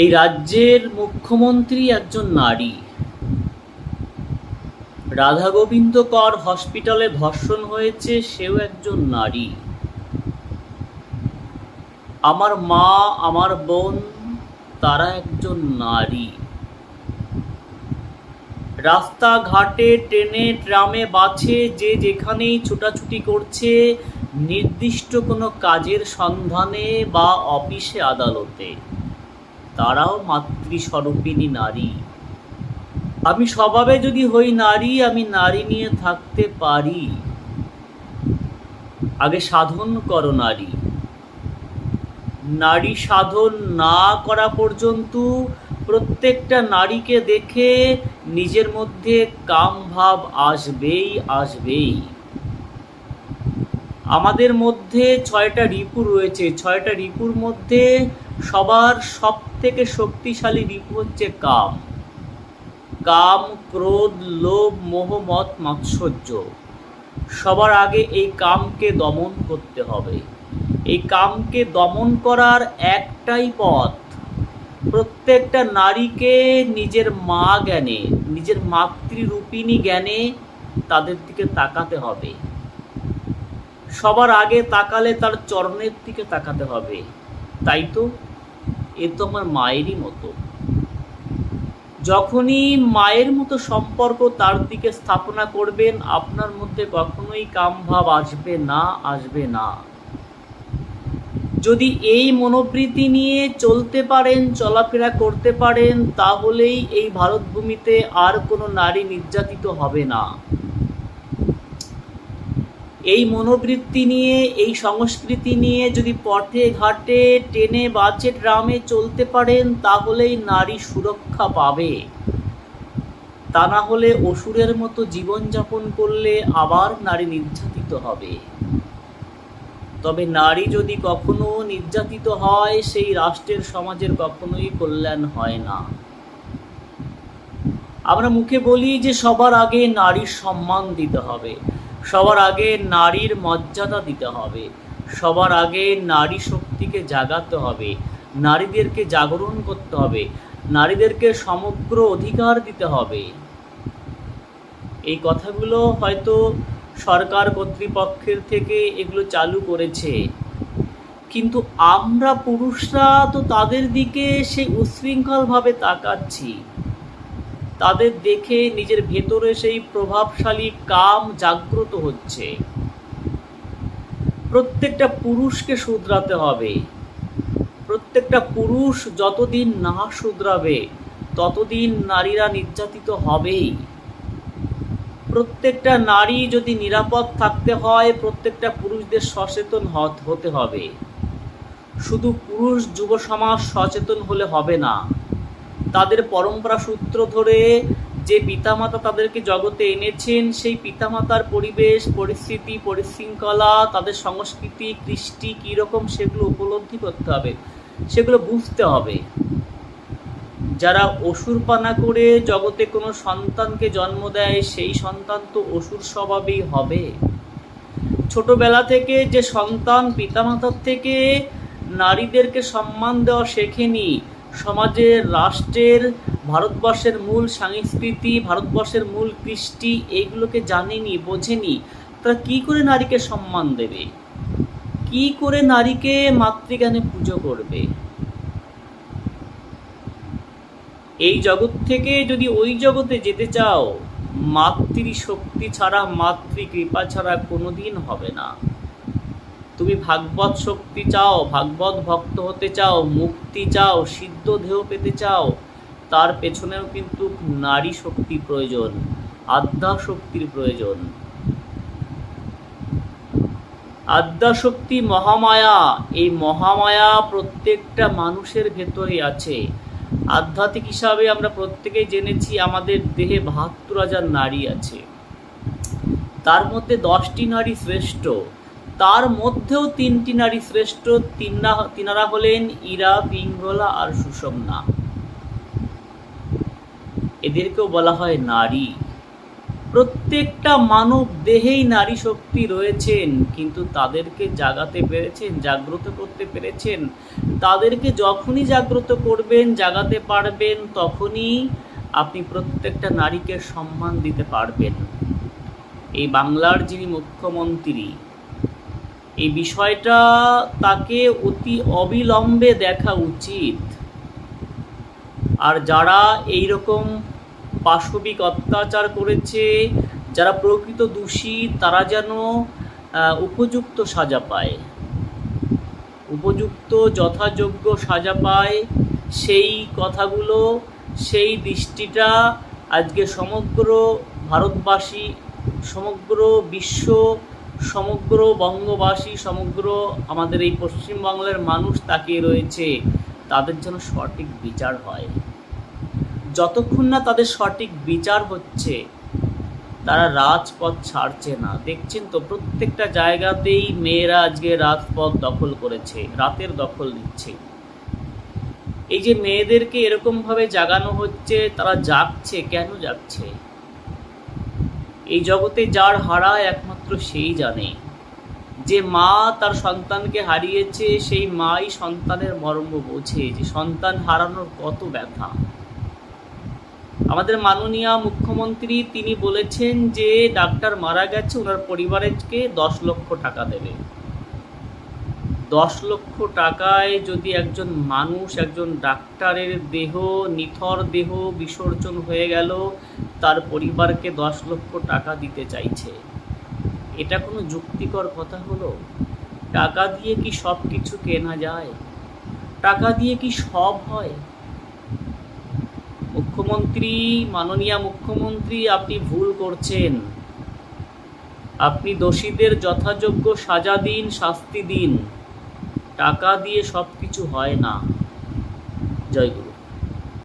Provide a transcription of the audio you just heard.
এই রাজ্যের মুখ্যমন্ত্রী একজন নারী। রাধা গোবিন্দ কর হসপিটালে ধর্ষণ হয়েছে সেও একজন নারী। আমার মা, আমার বোন, তারা একজন নারী। রাস্তাঘাটে, ট্রেনে, ট্রামে বাছে যে যেখানেই ছোটাছুটি করছে, নির্দিষ্ট কোনো কাজের সন্ধানে বা অফিসে আদালতে। তারাও মাতৃস্বরূপিণী নারী। আমি স্বভাবে যদি হই নারী, আমি নারী নিয়ে থাকতে পারি। আগে সাধন করো নারী। নারী সাধন না করা পর্যন্ত প্রত্যেকটা নারীকে দেখে নিজের মধ্যে কাম ভাব আসবেই আসবেই। আমাদের মধ্যে ছয়টা রিপু রয়েছে। ছয়টা রিপুর মধ্যে সবার সব থেকে শক্তিশালী রিপু হচ্ছে কাম। কাম, ক্রোধ, লোভ, মোহ, মত, মাৎসর্য। সবার আগে এই কামকে দমন করতে হবে। এই কামকে দমন করার একটাই পথ, প্রত্যেকটা নারীকে নিজের মা জ্ঞানে, নিজের মাতৃরূপিণী জ্ঞানে তাদের দিকে তাকাতে হবে। সবার আগে তাকালে তার চরণের দিকে তাকাতে হবে। তাই তো? এ তো আমার মায়েরই মতো। যখনই মায়ের মতো সম্পর্ক তার দিকে স্থাপনা করবেন, আপনার মধ্যে কখনোই কামভাব আসবে না আসবে না। যদি এই মনোবৃত্তি নিয়ে চলতে পারেন, চলাফেরা করতে পারেন, তাহলেই এই ভারতভূমিতে আর কোনো নারী নির্যাতিত হবে না। এই মনোবৃত্তি নিয়ে, এই সংস্কৃতি নিয়ে যদি পথে ঘাটে, টেনে বাসে ট্রামে চলতে পারেন, তাহলেই নারী সুরক্ষা পাবে। তা না হলে অসুরের মতো জীবনযাপন করলে আবার নারী নির্যাতিত হবে। তবে নারী যদি কখনো নির্যাতিত হয়, সেই রাষ্ট্রের সমাজের কখনোই কল্যাণ হয় না। আমরা মুখে বলি যে সবার আগে নারীর সম্মান দিতে হবে। সবার আগে নারীর মর্যাদা দিতে হবে। সবার আগে নারী শক্তিকে জাগাতে হবে। নারীদেরকে জাগরণ করতে হবে। নারীদেরকে সমগ্র অধিকার দিতে হবে। এই কথাগুলো হয়তো সরকার কর্তৃপক্ষের থেকে এগুলো চালু করেছে। কিন্তু আমরা পুরুষরা তো তাদের দিকে সেই উচ্ছৃঙ্খলভাবে তাকাচ্ছি। তাদের দেখে নিজের ভেতরে সেই প্রভাবশালী কাম জাগ্রত হচ্ছে। প্রত্যেকটা পুরুষকে শুধরাতে হবে। প্রত্যেকটা পুরুষ যতদিন না শুধরাবে, ততদিন নারীরা নির্যাতিত হবেই। প্রত্যেকটা নারী যদি নিরাপদ থাকতে হয়, প্রত্যেকটা পুরুষদের সচেতন হতে হবে। শুধু পুরুষ যুব সমাজ সচেতন হলে হবে না। তাদের পরম্পরা সূত্র ধরে যে পিতামাতা তাদেরকে জগতে এনেছেন, সেই পিতামাতার পরিবেশ, পরিস্থিতি, পরিশৃঙ্খলা, তাদের সংস্কৃতি, কৃষ্টি কীরকম সেগুলো উপলব্ধি করতে হবে, সেগুলো বুঝতে হবে। যারা অসুর পানা করে জগতে কোনো সন্তানকে জন্ম দেয়, সেই সন্তান তো অসুর স্বভাবেই হবে। ছোটবেলা থেকে যে সন্তান পিতামাতার থেকে নারীদেরকে সম্মান দেওয়া শেখেনি সমাজের, রাষ্ট্রের, ভারতবর্ষের মূল সংস্কৃতি, ভারতবর্ষের মূল কৃষ্টি, এইগুলোকে জানেনি, বোঝেনি। তারা কী করে নারীকে সম্মান দেবে? কি করে নারীকে মাতৃজ্ঞানে পুজো করবে? এই জগৎ থেকে যদি ওই জগতে যেতে চাও মাতৃ শক্তি ছাড়া, মাতৃ কৃপা ছাড়া কোনোদিন হবে না। তুমি ভাগবত শক্তি চাও, ভাগবত ভক্ত হতে চাও, মুক্তি চাও, সিদ্ধ দেহ পেতে চাও, তার পেছনেও কিন্তু নারী শক্তি প্রয়োজন, আদ্যা শক্তির প্রয়োজন। আদ্যা শক্তি মহামায়া, এই মহামায়া প্রত্যেকটা মানুষের ভেতরে আছে। আধ্যাত্মিক হিসাবে আমরা প্রত্যেকেই জেনেছি আমাদের দেহে বাহাত্তর হাজার নারী আছে। তার মধ্যে দশটি নারী শ্রেষ্ঠ। তার মধ্যেও তিনটি নারী শ্রেষ্ঠ তিনরা তিনারা হলেন ইরা, পিঙ্গলা আর সুষমনা। এদেরকেও বলা হয় নারী। প্রত্যেকটা মানব দেহেই নারী শক্তি রয়েছেন, কিন্তু তাদেরকে জাগাতে পেরেছেন, জাগ্রত করতে পেরেছেন। তাদেরকে যখনই জাগ্রত করবেন, জাগাতে পারবেন, তখনই আপনি প্রত্যেকটা নারীকে সম্মান দিতে পারবেন। এই বাংলার যিনি মুখ্যমন্ত্রী এই বিষয়টা তাকে অতি অবিলম্বে দেখা উচিত। আর যারা এই রকম পাশবিক অত্যাচার করেছে, যারা প্রকৃত দোষী, তারা যেন উপযুক্ত সাজা পায়। উপযুক্ত, যথাযোগ্য সাজা পায়। সেই কথাগুলো, সেই দৃষ্টিটা আজকে সমগ্র ভারতবাসী, সমগ্র বিশ্ব সমগ্র বঙ্গবাসী, সমগ্র আমাদের এই পশ্চিমবাংলার মানুষ তাকিয়ে রয়েছে, তাদের যেন সঠিক বিচার হয়। যতক্ষণ না তাদের সঠিক বিচার হচ্ছে, তারা রাজপথ ছাড়ছে না। দেখছেন তো, প্রত্যেকটা জায়গাতেই মেয়েরা আজকে রাজপথ দখল করেছে, রাতের দখল নিচ্ছে। এই যে মেয়েদেরকে এরকম ভাবে জাগানো হচ্ছে, তারা জাগছে, কেন জাগছে? এই জগতে যার হারায় একমাত্র সেই জানে। যে মা তার সন্তানকে হারিয়েছে, সেই মাই সন্তানের মর্ম বোঝে যে সন্তান হারানোর কত ব্যথা। আমাদের মাননীয় মুখ্যমন্ত্রী তিনি বলেছেন যে, ডাক্তার মারা গেছে, ওনার পরিবারকে দশ লক্ষ টাকা দেবে। দশ লক্ষ টাকায় যদি একজন মানুষ, একজন ডাক্তারের দেহ, নিথর দেহ বিসর্জন হয়ে গেল, তার পরিবারকে দশ লক্ষ টাকা দিতে চাইছে। এটা কোনো যুক্তিকর কথা হলো? টাকা দিয়ে কি সব কিছু কেনা যায়? টাকা দিয়ে কি সব হয়? মুখ্যমন্ত্রী, মাননীয় মুখ্যমন্ত্রী, আপনি ভুল করছেন। আপনি দোষীদের যথাযোগ্য সাজা দিন, শাস্তি দিন। টাকা দিয়ে সব কিছু হয় না। জয় গুরু।